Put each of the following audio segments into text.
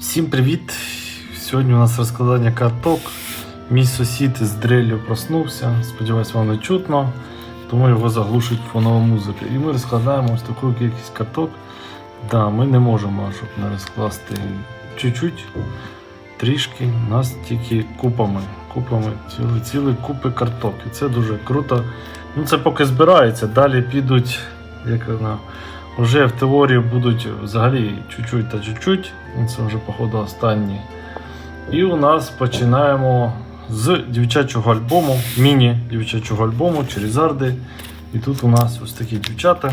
Всім привіт! Сьогодні у нас розкладання карток. Мій сусід з дрелью проснувся. Сподіваюсь, вам не чутно, тому його заглушить фонова музика. І ми розкладаємо ось таку кількість карток. Да, ми не можемо, щоб не розкласти чуть-чуть, трішки. Нас тільки купами. Купами ціли, ціли купи карток. І це дуже круто. Ну, це поки збирається, далі підуть, як вона. Вже в теорії будуть взагалі чуть-чуть та чуть-чуть. Це вже, походу, останні. І у нас починаємо з дівчачого альбому, міні-дівчачого альбому Черізарди. І тут у нас ось такі дівчата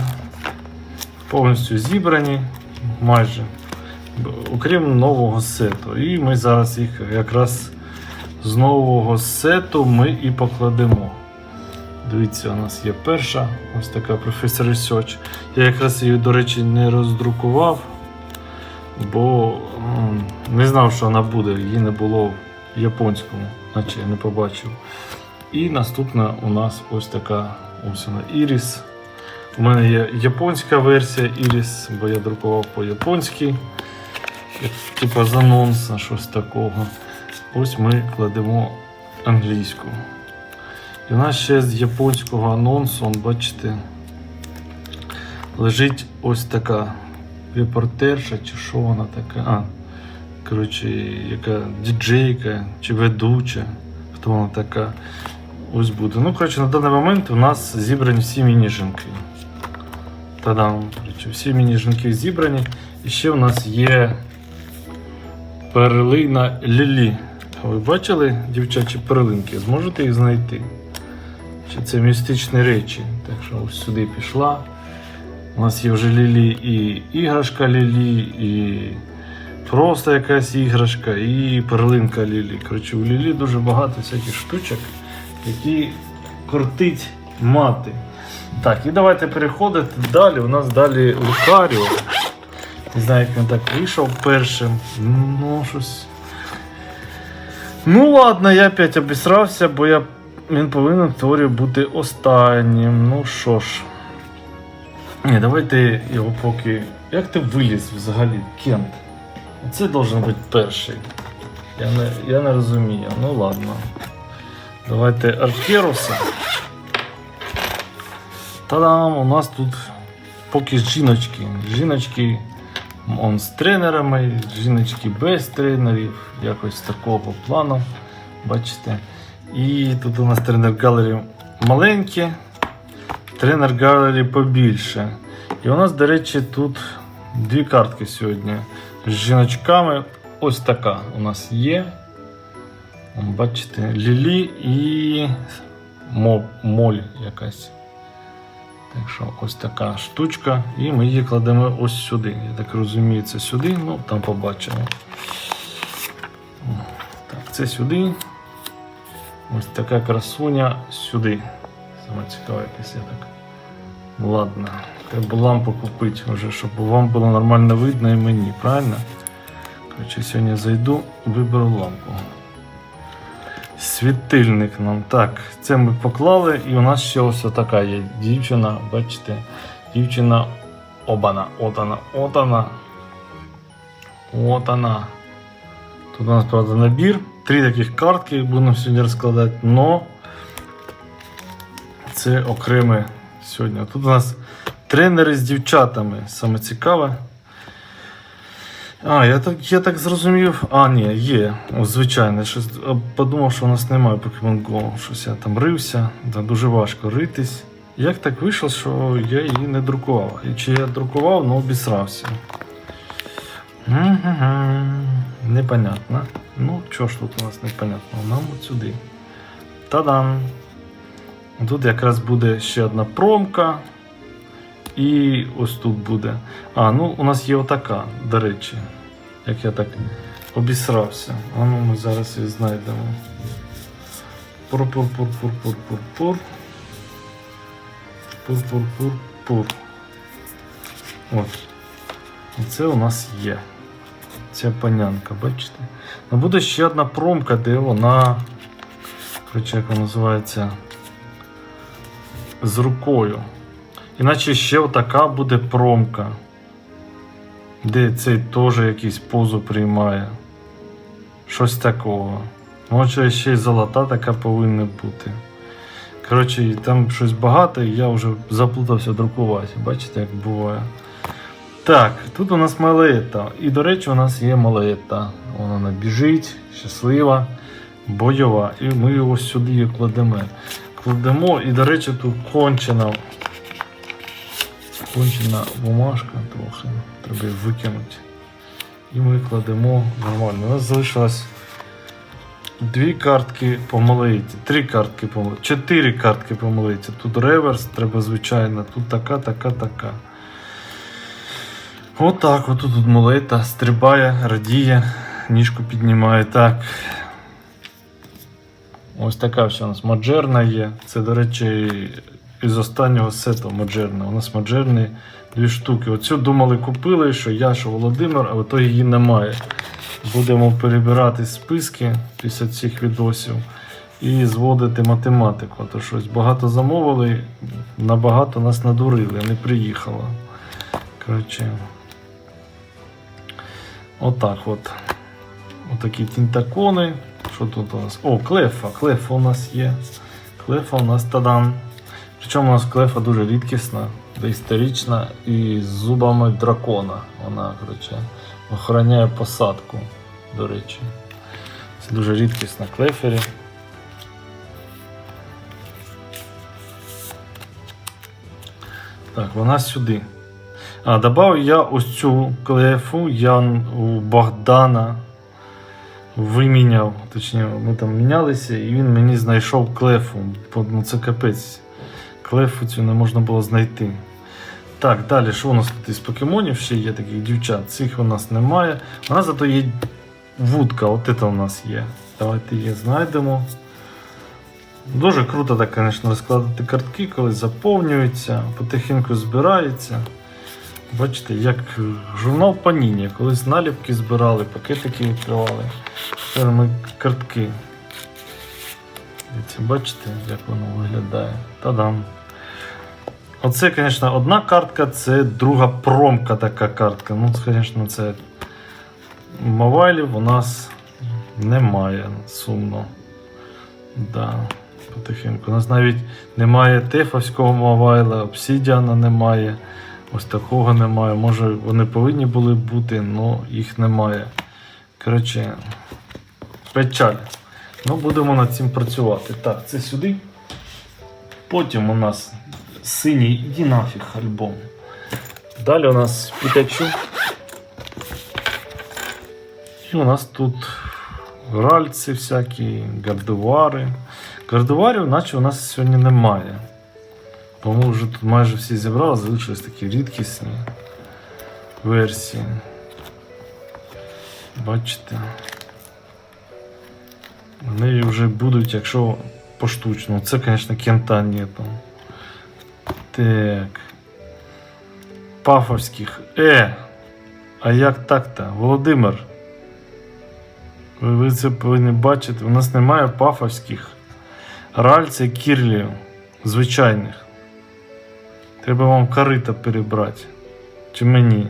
повністю зібрані, майже, окрім нового сету. І ми зараз їх якраз з нового сету ми і покладемо. Дивіться, у нас є перша, ось така Professor Research. Я якраз її, до речі, не роздрукував, бо не знав, що вона буде, її не було в японському, наче я не побачив. І наступна у нас ось така ось вона Iris. У мене є японська версія Iris, бо я друкував по-японськи, як, типу з анонса, щось такого. Ось ми кладемо англійську. І у нас ще з японського анонсу, он, бачите, лежить ось така репортерша, чи що вона така. А, коротше, яка діджейка чи ведуча, хто вона така. Ось буде. Ну, коротше, на даний момент у нас зібрані всі міні-жінки. Та-дам, коротше, всі міні-жінки зібрані. І ще у нас є перлина Лілі. Ви бачили дівчачі перлинки? Зможете їх знайти? Чи це містичні речі? Так що ось сюди пішла. У нас є вже Лілі і іграшка Лілі, і просто якась іграшка, і перлинка Лілі. Коротше, у Лілі дуже багато всяких штучок, які крутить мати. Так, і давайте переходити далі. У нас далі Лукаріо. Не знаю, як він так вийшов першим. Ну, щось. Ну ладно, я опять обісрався, бо я... він повинен в теорії бути останнім. Ну що ж. Ні, давайте його поки. Як ти виліз взагалі, Кент? Це должен бути перший. Я не, я не розумію. Ну ладно. Давайте Аркеруса. Та-дам! У нас тут поки жіночки. Жіночки он з тренерами, жіночки без тренерів, якось такого плану. Бачите. І тут у нас тренер галері маленький, тренер галері побільше. І у нас, до речі, тут дві картки сьогодні з жіночками. Ось така у нас є. Бачите, Лілі і Мо- моль якась. Так що ось така штучка, і ми її кладемо ось сюди. Я так розумію, це сюди, ну там побачимо. Так, це сюди. Ось така красуня сюди. Саме цікаве якесь я так. Ладно, треба лампу купити вже, щоб вам було нормально видно і мені, правильно? Коротше, сьогодні зайду, виберу лампу. Світильник нам. Так, це ми поклали, і у нас ще ось така є дівчина, бачите, дівчина обана, от вона, от вона. От вона. Тут у нас, правда, набір. Три таких картки будемо сьогодні розкладати, но це окреме сьогодні. Тут у нас тренери з дівчатами. Саме цікаве. А, я так, я так зрозумів. А, ні, є. О, звичайно, щось подумав, що у нас немає Pokemon Go. Щось я там рився, та дуже важко ритись. Як так вийшло, що я її не друкував? І чи я друкував, але обісрався. Мгм. Непонятно. Ну, що ж тут у нас непонятно? Нам от сюди. Та-дам! Тут якраз буде ще одна промка. І ось тут буде. А, ну у нас є отака, до речі. Як я так обісрався. А ну ми зараз її знайдемо. Пур-пур-пур-пур-пур-пур-пур. Пур-пур-пур-пур. Ось. Оце у нас є. Ця панянка, бачите? Ну буде ще одна промка, де вона. Як вона називається. З рукою. Іначе ще отака буде промка. Де цей теж якийсь позу приймає. Щось такого. Може ще й золота така повинна бути. Коротше, там щось багато, і я вже заплутався друкувати. Бачите, як буває. Так, тут у нас малета. І, до речі, у нас є малета. Вона біжить, щаслива, бойова. І ми його сюди кладемо. Кладемо, і, до речі, тут кончена. Кончена бумажка трохи. Треба її викинути. І ми кладемо нормально. У нас залишилось дві картки по малиті, три картки по малиті, чотири картки по малиті. Тут реверс, треба звичайно, тут така, така, така. Отак, от тут молита стрибає, радіє, ніжку піднімає. Так. Ось така ще у нас моджерна є. Це, до речі, із останнього сету моджерна. У нас моджерні дві штуки. Оцю думали купили, що я, що Володимир, а то її немає. Будемо перебирати списки після цих відосів і зводити математику. То щось багато замовили, набагато нас надурили, не приїхало. Коротше. Отак от. Отакі тінтакони. Що тут у нас? О, клефа. Клефа у нас є. Клефа у нас тадан. Причому у нас клефа дуже рідкісна, доісторична і з зубами дракона. Вона, коротше, охороняє посадку, до речі. Це дуже рідкісна клефері. Так, вона сюди. А, добавив я ось цю клефу, я у Богдана виміняв, точніше, ми там мінялися, і він мені знайшов клефу. Ну це капець. Клефу цю не можна було знайти. Так, далі, що у нас тут із покемонів ще є таких дівчат? Цих у нас немає. У нас зато є вудка, от це у нас є. Давайте її знайдемо. Дуже круто так, звісно, розкладати картки, коли заповнюються, потихеньку збирається. Бачите, як журнал Паніні. Колись наліпки збирали, пакетики відкривали. Тепер ми картки. Бачите, як воно виглядає. Та-дам. Оце, звісно, одна картка, це друга промка така картка. Ну, звісно, це мовайлів у нас немає. Сумно. Да, потихеньку. У нас навіть немає тефовського мовайла, обсідіана немає. Ось такого немає. Може вони повинні були бути, але їх немає. Коротше, печаль. Ну, будемо над цим працювати. Так, це сюди. Потім у нас синій іди нафіг альбом. Далі у нас Пікачу. І у нас тут гральці всякі, гардувари. Гардуварів, наче у нас сьогодні немає. Бо ми вже тут майже всі зібрали, залишились такі рідкісні версії. Бачите. Вони вже будуть, якщо поштучно. Це, звісно, кента нету. Так. Пафовських. Е! А як так-то? Володимир. Ви, це повинні бачити. У нас немає пафовських. Ральця кірлів. Звичайних. Треба вам корита перебрати. Чи мені?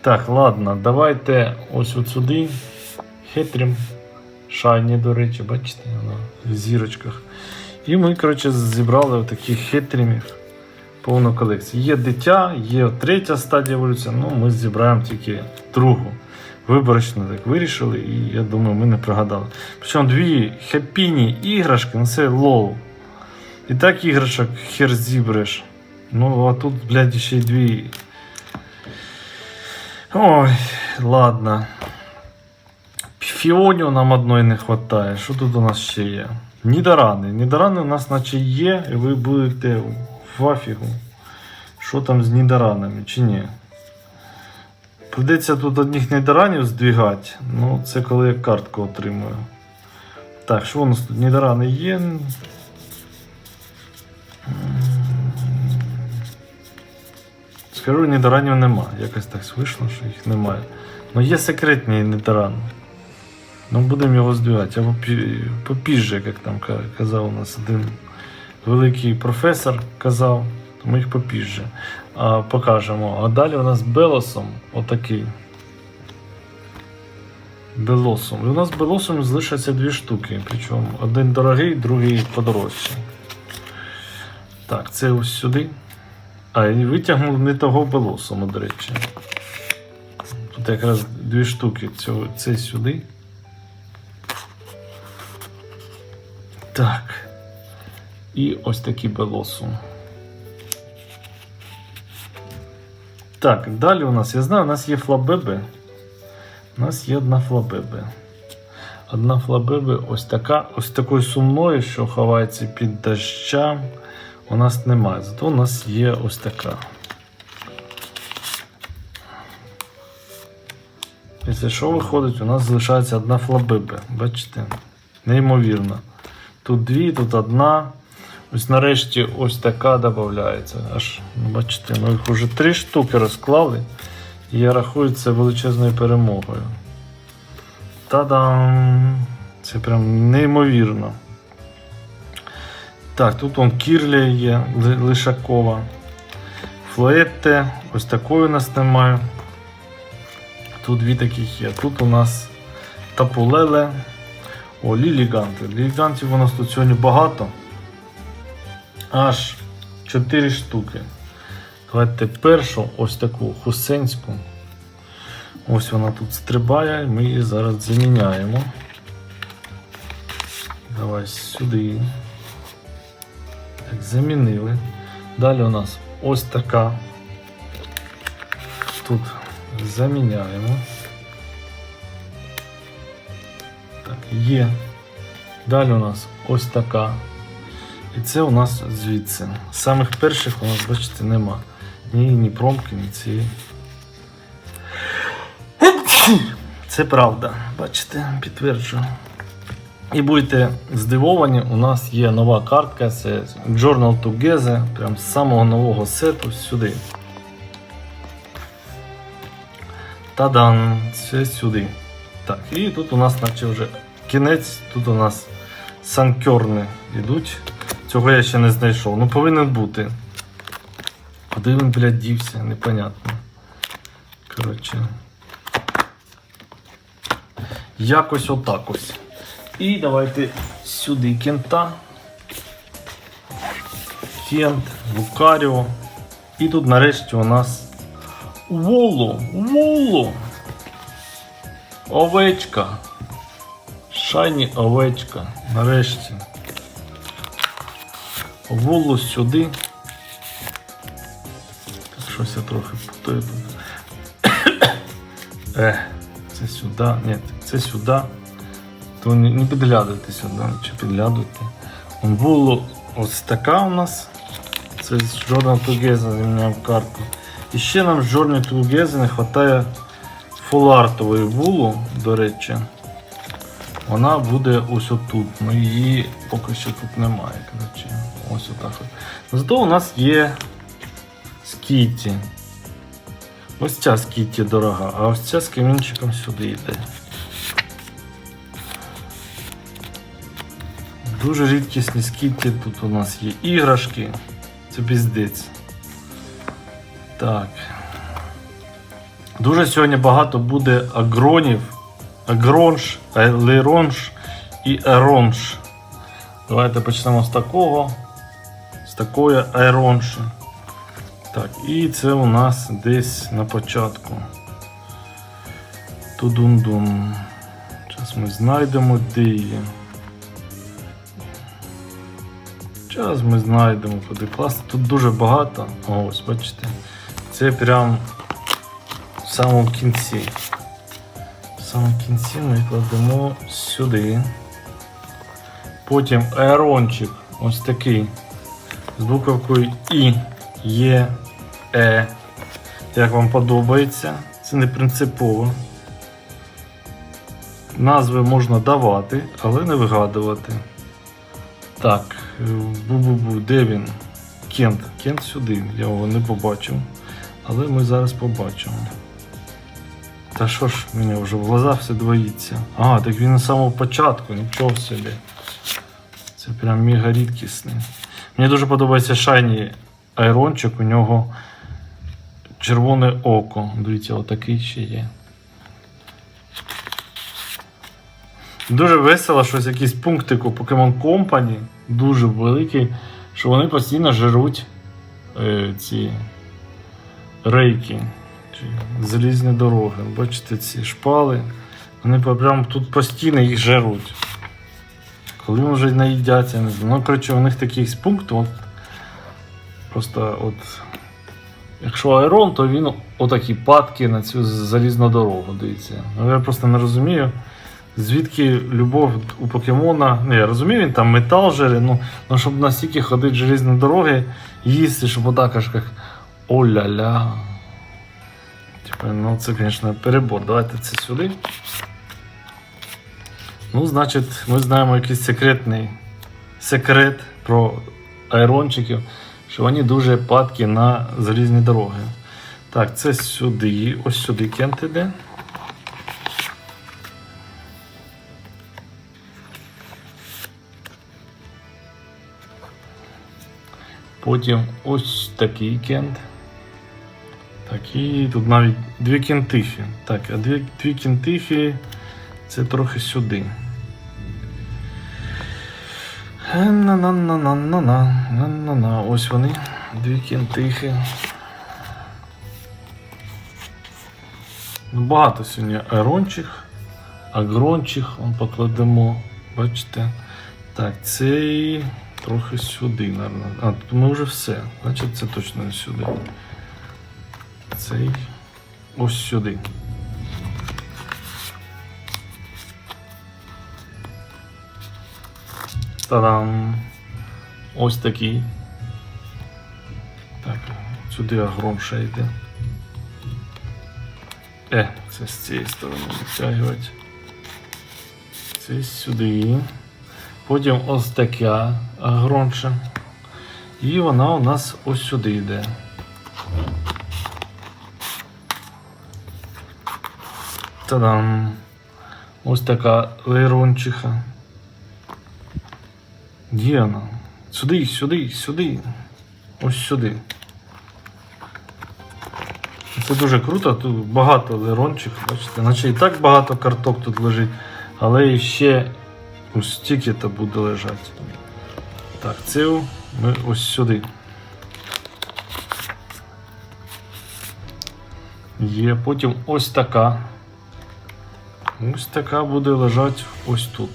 Так, ладно, давайте ось от сюди. Хитрим. Шайні, до речі, бачите, вона в зірочках. І ми, коротше, зібрали таких хитрімів повну колекцію. Є дитя, є третя стадія еволюції, ну ми зібраємо тільки другу. Виборочно так вирішили, і я думаю, ми не пригадали. Причому дві хеппіні іграшки, ну це лол. І так іграшок хер зібреш. Ну, а тут, блядь, ще й дві. Ой, ладно. Фіонів нам одної не вистачає. Що тут у нас ще є? Нідорани. Нідорани у нас наче є, і ви будете в афігу. Що там з нідоранами чи ні? Придеться тут одних нідоранів здвігати. Ну, це коли я картку отримую. Так, що у нас тут? Нідорани є. Скажу, нідоранів нема. Якось так вийшло, що їх немає. Ну є секретний нідоран. Ну будемо його здвигати. Або попізже, як там казав у нас один великий професор казав, то ми їх попізже. а, покажемо. А далі у нас белосом отакий. Белосом. І у нас белосом залишаться дві штуки. Причому один дорогий, другий подорожчий. Так, це ось сюди. А, і витягнув не того белосому, до речі. Тут якраз дві штуки. Цього, це сюди. Так. І ось такі белосум. Так, далі у нас, я знаю, у нас є флабеби. У нас є одна флабеби. Одна флабеби ось така, ось такою сумною, що ховається під дощем. У нас немає. Зато у нас є ось така. Після що виходить, у нас залишається одна флабеби. Бачите? Неймовірно. Тут дві, тут одна. Ось нарешті ось така додається. Аж, ну, бачите, ми їх вже три штуки розклали. І я рахую це величезною перемогою. Та-дам! Це прям неймовірно. Так, тут он Кірлія є, Лишакова. Флоетте, ось такої у нас немає. Тут дві таких є. Тут у нас Тапулеле. О, ліліганти. Лілігантів у нас тут сьогодні багато. Аж 4 штуки. Давайте першу ось таку хусенську. Ось вона тут стрибає, ми її зараз заміняємо. Давай сюди. Замінили. Далі у нас ось така. Тут заміняємо. Так, є. Далі у нас ось така. І це у нас звідси. Самих перших у нас, бачите, нема. Ні, ні промки, ні цієї. Це правда, бачите, підтверджую. І будете здивовані, у нас є нова картка, це Journal Together, прям з самого нового сету сюди. Та-дан! Це сюди. Так, і тут у нас наче вже кінець, тут у нас санкерни йдуть. Цього я ще не знайшов. Ну повинен бути. Куди він, блядь, дівся, непонятно. Коротше. Якось отак ось. І давайте сюди кента. Фент, Лукаріо. І тут нарешті у нас Воло, Воло. Овечка. Шайні овечка. Нарешті. Воло сюди. Щось я трохи путаю. Ех, це сюди. Ні, це сюди. То не, не підглядуйте сюди, чи підглядуйте. Воло ось така у нас. Це з Jordan Together заміняв карту. І ще нам з Journey Together не вистачає фулартової вулу, до речі. Вона буде ось отут. Ну її поки що тут немає. Коротше. Ось отак от. Зато у нас є скіті. Ось ця скіті дорога, а ось ця з камінчиком сюди йде. Дуже рідкісні скіті тут у нас є іграшки. Це піздець. Так. Дуже сьогодні багато буде агронів, агронж, леронж і еронж. Давайте почнемо з такого. З такої аеронші. Так, і це у нас десь на початку. Тудун-дун. Зараз ми знайдемо, де її. Зараз ми знайдемо куди класти. Тут дуже багато. Ось бачите. Це прям в самому кінці. В самому кінці ми кладемо сюди. Потім аерончик ось такий. З буковкою І, Є, Е. Як вам подобається. Це не принципово. Назви можна давати, але не вигадувати. Так, е, бу-бу-бу, де він? Кент. Кент сюди. Я його не побачив. Але ми зараз побачимо. Та що ж мені вже в глаза все двоїться. Ага, так він на самого початку, нічого собі. Це прям мега рідкісний. Мені дуже подобається шайні айрончик, у нього червоне око. Дивіться, отакий ще є. Дуже весело, що ось якісь пунктик у Pokemon Company дуже великі, що вони постійно жируть е, ці рейки, залізні дороги. Бачите, ці шпали. Вони по- прям тут постійно їх жируть. Коли вони вже наїдяться, я не знаю. Ну, коротше, у них такий пункт, от, просто от. Якщо аерон, то він отакі падки на цю залізну дорогу, дивіться. Ну, я просто не розумію, звідки любов у покемона. Ну, я розумію, він там метал жере, ну, ну щоб настільки ходити желізні дороги, їсти, щоб отак аж як о-ля-ля. Типа, ну це, звісно, перебор. Давайте це сюди. Ну, значить, ми знаємо якийсь секретний секрет про аерончиків, що вони дуже падкі на залізні дороги. Так, це сюди, ось сюди кент іде. Потім ось такий кент. Так, і тут навіть дві кентифі. Так, а дві, дві кентифі це трохи сюди. На-на-на-на-на-на-на-на-на. Ось вони, дві кентихи. Ну, Багато сьогодні аерончих, агрончих, он покладемо, бачите. Так, цей трохи сюди, наверное. А, тут ми вже все. Значить, це точно не сюди. Цей ось сюди. Та-дам! Ось такий. Так, сюди агрон ще йде. Е, це з цієї сторони витягувати. Це сюди. Потім ось така агронша. І вона у нас ось сюди йде. Та-дам! Ось така лейрончиха. Є вона. Сюди, сюди, сюди. Ось сюди. Це дуже круто, тут багато лерончих, бачите, наче і так багато карток тут лежить, але ще ось стільки то буде лежати. Так, цю ми ось сюди. Є, потім ось така. Ось така буде лежати ось тут.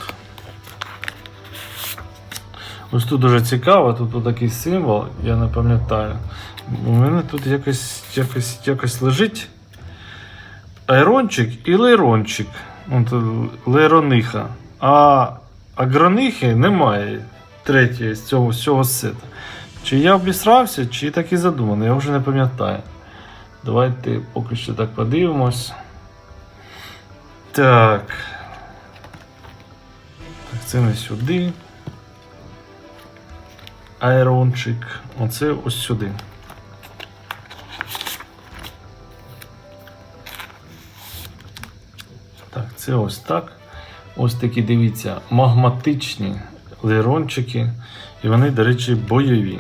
Ось тут дуже цікаво, тут такий символ, я не пам'ятаю. У мене тут якось, якось, якось лежить айрончик і лейрончик. Лейрониха. А агронихи немає третьої з цього, з цього сета. Чи я обісрався, чи так і задумано, я вже не пам'ятаю. Давайте поки що так подивимось. Так. Так, це не сюди. Айрончик. Оце ось сюди. Так, це ось так. Ось такі, дивіться, магматичні лерончики. І вони, до речі, бойові.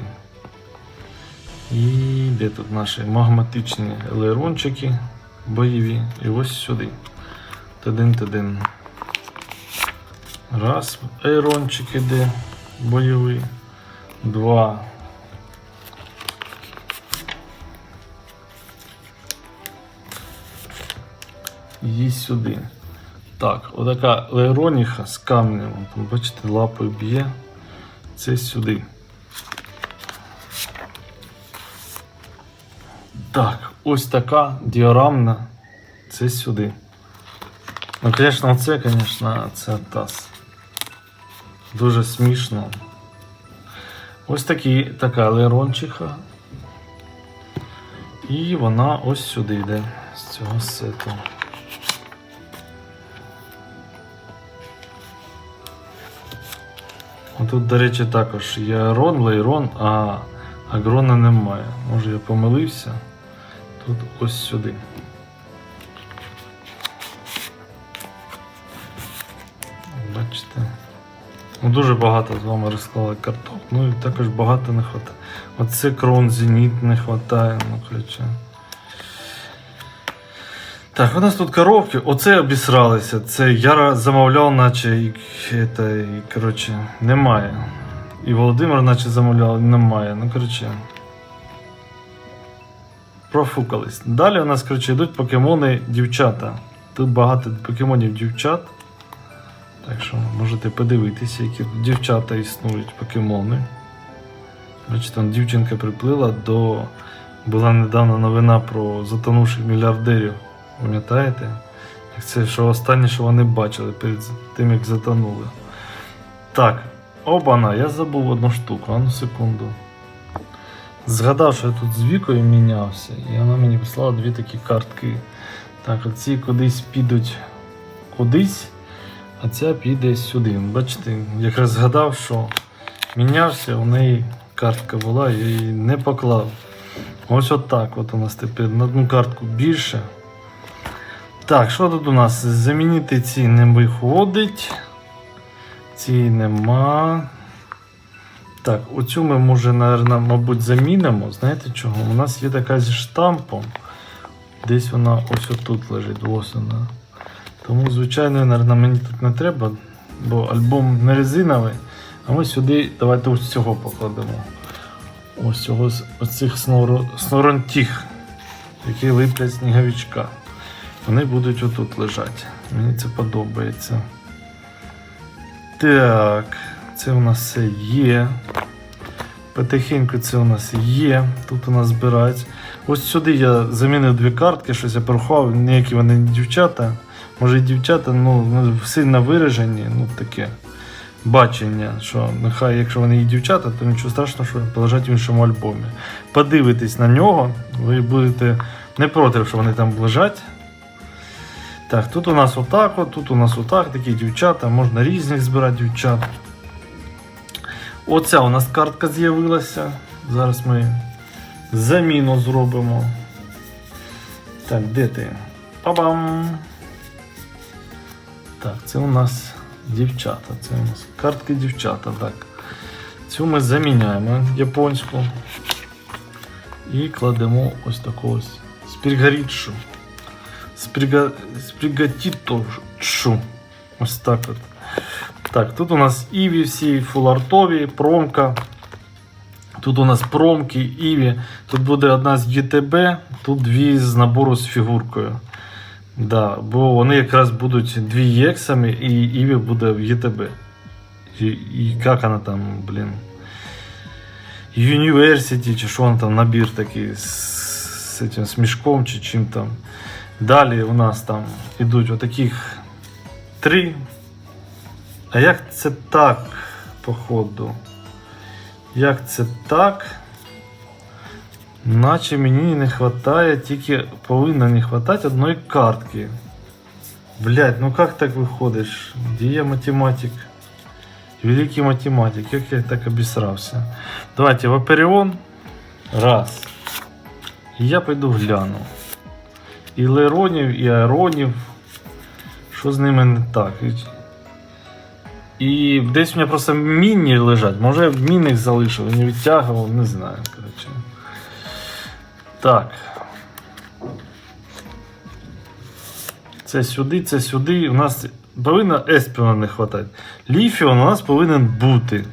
І де тут наші магматичні лерончики бойові? І ось сюди. Тадин-тадин. Раз, аерончик іде бойовий. Два. Її сюди. Так, отака лероніха з камнем. Там, бачите, лапою б'є. Це сюди. Так, ось така діорамна. Це сюди. Ну, звісно, це, звісно, це таз. Дуже смішно. Ось такі, така лерончиха. І вона ось сюди йде з цього сету. Тут, до речі, також є Арон, Лейрон, а Агрона немає. Може я помилився. Тут ось сюди. Бачите? Ну, дуже багато з вами розклали карток, ну і також багато не вистачає. Оце крон Зеніт не вистачає, ну коротше. Так, у нас тут коробки, оце обісралися. Це я замовляв, наче і, это, і коротше, немає. І Володимир наче замовляв, немає. Ну, коротше. Профукались. Далі у нас, коротше, йдуть покемони дівчата. Тут багато покемонів дівчат. Так що можете подивитися, які дівчата існують покемони. Бачите, там дівчинка приплила до. Була недавно новина про затонувших мільярдерів. Пам'ятаєте? Як Це що останнє, що вони бачили перед тим, як затонули. Так, обана, я забув одну штуку, а ну секунду. Згадав, що я тут з вікою мінявся, і вона мені прислала дві такі картки. Так, оці кудись підуть кудись, а ця піде сюди. Бачите, якраз згадав, що мінявся, у неї картка була, я її не поклав. Ось отак от у нас тепер на одну картку більше. Так, що тут у нас? Замінити ці не виходить. Ці нема. Так, оцю ми може, мабуть, замінимо. Знаєте чого? У нас є така зі штампом. Десь вона ось отут лежить, ось вона. Тому, звичайно, наверно, мені тут не треба, бо альбом не резиновий. А ми сюди давайте ось цього покладемо. Ось цього з оцих сноро, сноронтіх, які липлять сніговичка. Вони будуть отут лежати. Мені це подобається. Так, це у нас все є. Потихеньку це у нас є. Тут у нас збирають. Ось сюди я замінив дві картки, щось я порахував, ніякі вони не дівчата. Може і дівчата, ну, сильно виражені, ну таке бачення, що нехай, якщо вони і дівчата, то нічого страшного, що полежать в іншому альбомі. Подивитесь на нього, ви будете не проти, що вони там лежать. Так, тут у нас отак, от, тут у нас отак, такі дівчата, можна різних збирати дівчат. Оця у нас картка з'явилася. Зараз ми заміну зробимо. Так, де ти? Па-бам! Так, це у нас дівчата. Це у нас картки дівчата. Так. Цю ми заміняємо японську. І кладемо ось таку ось спіргарітшу. Сприга... Спригатітошу. Ось так от. Так, тут у нас Іві всі фулартові, промка. Тут у нас промки, Іві. Тут буде одна з ЄТБ, тут дві з набору з фігуркою. Да, бо вони якраз будуть дві єксами і Іві буде в ЄТБ. І, і як вона там, блін. University, чи що вона там набір такий з, з, цим, з мішком чи чим там. Далі у нас там ідуть отаких три. А як це так, походу? Як це так? Наче мені не вистачає, тільки повинно не вистачати одної картки. Блять, ну как так виходиш? Де я математик? Великий математик, як я так обісрався. Давайте в Аперіон. Раз. Я пойду гляну. І леронів, і аеронів. Що з ними не так? І десь у мене просто міні лежать. Може я в мінних залишив, не відтягував, не знаю. Коротше. Так. Це сюди, це сюди. У нас повинно еспіона не вистачати. Ліфіон у нас повинен бути.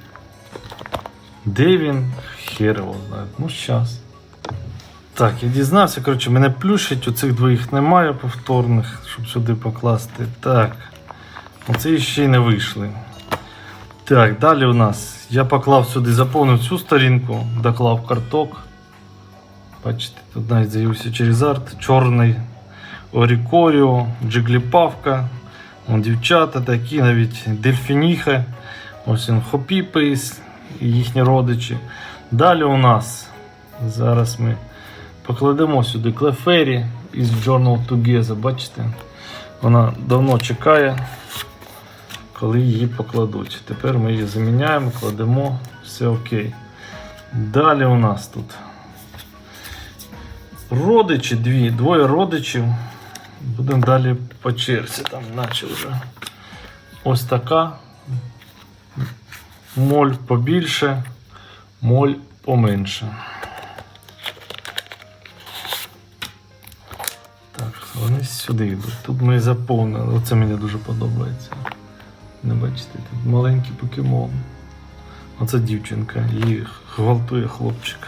Де він? Хер його знає. Ну, щас. Так, я дізнався, коротше, мене плющить, у цих двоїх немає повторних, щоб сюди покласти. Так. Оце ще й не вийшли. Так, далі у нас. Я поклав сюди, заповнив цю сторінку, доклав карток. Бачите, тут навіть з'явився через арт, чорний Орікоріо, Джигліпавка, дівчата такі, навіть дельфініхи, ось він Хопіпейс і їхні родичі. Далі у нас зараз ми покладемо сюди Клефері із Journal Together, бачите? Вона давно чекає, коли її покладуть. Тепер ми її заміняємо, кладемо, все окей. Далі у нас тут родичі, дві, двоє родичів. Будемо далі по черзі, там наче вже. Ось така. Моль побільше, моль поменше. Вони сюди йдуть. Тут ми заповнили. Оце мені дуже подобається. Не бачите, тут маленький покемон. Оце дівчинка, її гвалтує хлопчик.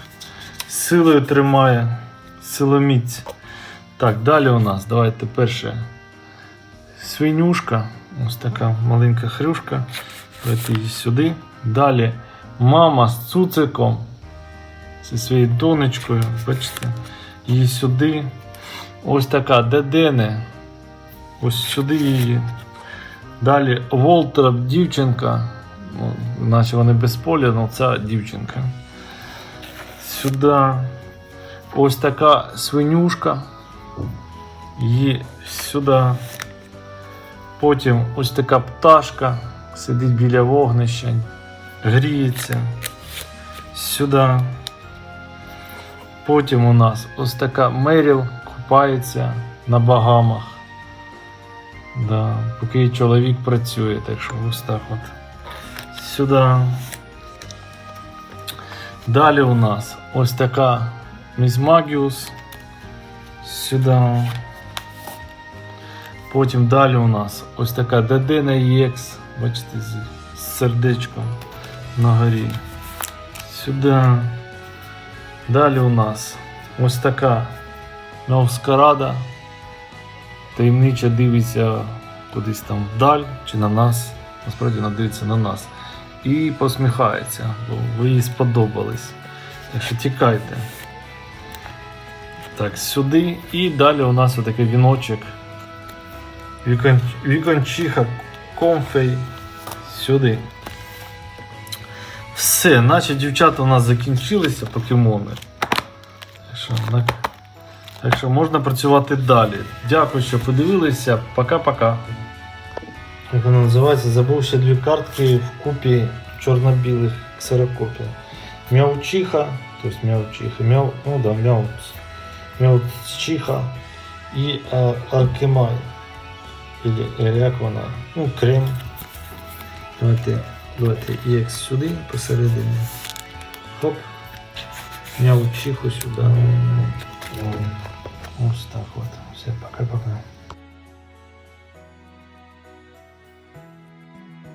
Силою тримає, силоміць. Так, далі у нас. Давайте перше. Свинюшка. Ось така маленька хрюшка. Давайте її сюди. Далі мама з цуциком. Зі своєю донечкою. Бачите? Її сюди. Ось така Дедене. Ось сюди її. Далі Волтер, дівчинка. Ну, наче вони без поля, але ця дівчинка. Сюди. Ось така свинюшка. Її сюди. Потім ось така пташка. Сидить біля вогнища. Гріється. Сюди. Потім у нас ось така Меріл купається на Багамах. Да, поки чоловік працює, так що ось так от. Сюди. Далі у нас ось така Міс Магіус. Сюди. Потім далі у нас ось така Дедена EX. Бачите, з сердечком на горі. Сюди. Далі у нас ось така Новскарада. Таємниче дивиться кудись там вдаль чи на нас. Насправді вона дивиться на нас. І посміхається, бо ви їй сподобались. Так що тікайте. Так, сюди. І далі у нас отакий віночок. Вікон... Вікончиха комфей. Сюди. Все, наче дівчата у нас закінчилися покемони. Що, так що можна працювати далі. Дякую, що подивилися. Пока-пока. Як вона називається? Забув ще дві картки в купі чорно-білих ксерокопій. Мяучиха, тобто мяучиха, мяу, ну да, мяу, мяучиха і а, Аркемай. Или, или як вона? Ну, крем. Давайте, давайте EX сюди посередині. Хоп. Мяучиху сюди. Ось так вот. Все, пока-пока.